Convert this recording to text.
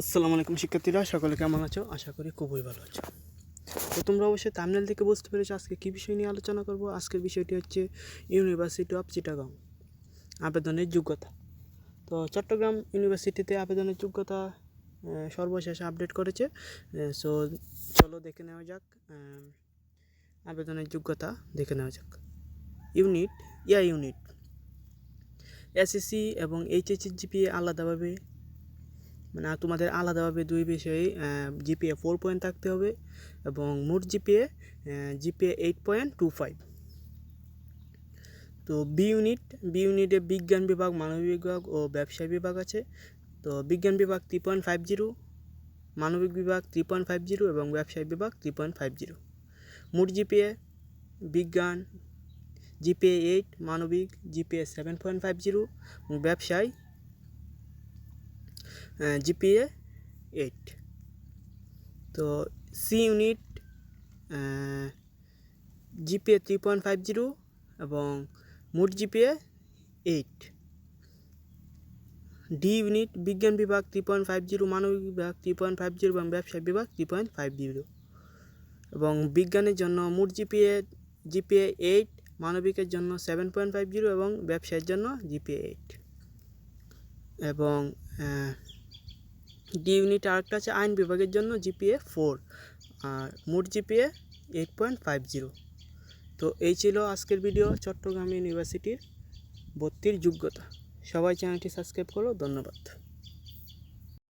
আসসালামু আলাইকুম শিক্ষার্থীরা, সকলে কেমন আছো? আশা করি খুবই ভালো আছো। তো তোমরা অবশ্যই তামিল থেকে বুঝতে পেরেছ আজকে কী বিষয় নিয়ে আলোচনা করব। আজকের বিষয়টি হচ্ছে ইউনিভার্সিটি অফ চিটাগাং আবেদনের যোগ্যতা। তো চট্টগ্রাম ইউনিভার্সিটিতে আবেদনের যোগ্যতা সর্বশেষ আপডেট করেছে। সো চলো দেখে নেওয়া যাক আবেদনের যোগ্যতা দেখে নেওয়া যাক। ইউনিট ইয়া ইউনিট এসএসসি এবং এইচএসসি জিপিএ আলাদাভাবে মানে তোমাদের আলাদাভাবে দুই বিষয়ে জিপিএ ফোর পয়েন্ট থাকতে হবে এবং মোট GPA GPA eight point two five তো বি ইউনিট বি ইউনিটে বিজ্ঞান বিভাগ মানবিক বিভাগ ও ব্যবসায় বিভাগ আছে। তো বিজ্ঞান বিভাগ থ্রি পয়েন্ট ফাইভ জিরো মানবিক বিভাগ থ্রি পয়েন্ট ফাইভ জিরো এবং ব্যবসায় বিভাগ থ্রি পয়েন্ট ফাইভ জিরো মোট জিপিএ বিজ্ঞান জিপিএ এইট মানবিক GPA seven point five zero ব্যবসায় জিপিএ এইট তো C unit GPA three point five zero এবং মোট জিপিএ এইট ডি ইউনিট বিজ্ঞান বিভাগ থ্রি পয়েন্ট ফাইভ জিরো মানবিক বিভাগ থ্রি পয়েন্ট ফাইভ জিরো এবং ব্যবসায় বিভাগ থ্রি পয়েন্ট ফাইভ জিরো এবং বিজ্ঞানের জন্য মোট জিপিএ জিপিএ এইট মানবিকের জন্য সেভেন পয়েন্ট ফাইভ জিরো এবং ব্যবসায়ের জন্য জিপিএ এইট এবং ডি ইউনিট আরেকটা আছে আইন বিভাগের জন্য জিপিএ ফোর আর মোট GPA eight point five zero তো এই ছিল আজকের ভিডিও চট্টগ্রাম ইউনিভার্সিটির ভর্তির যোগ্যতা। সবাই চ্যানেলটি সাবস্ক্রাইব করো। ধন্যবাদ।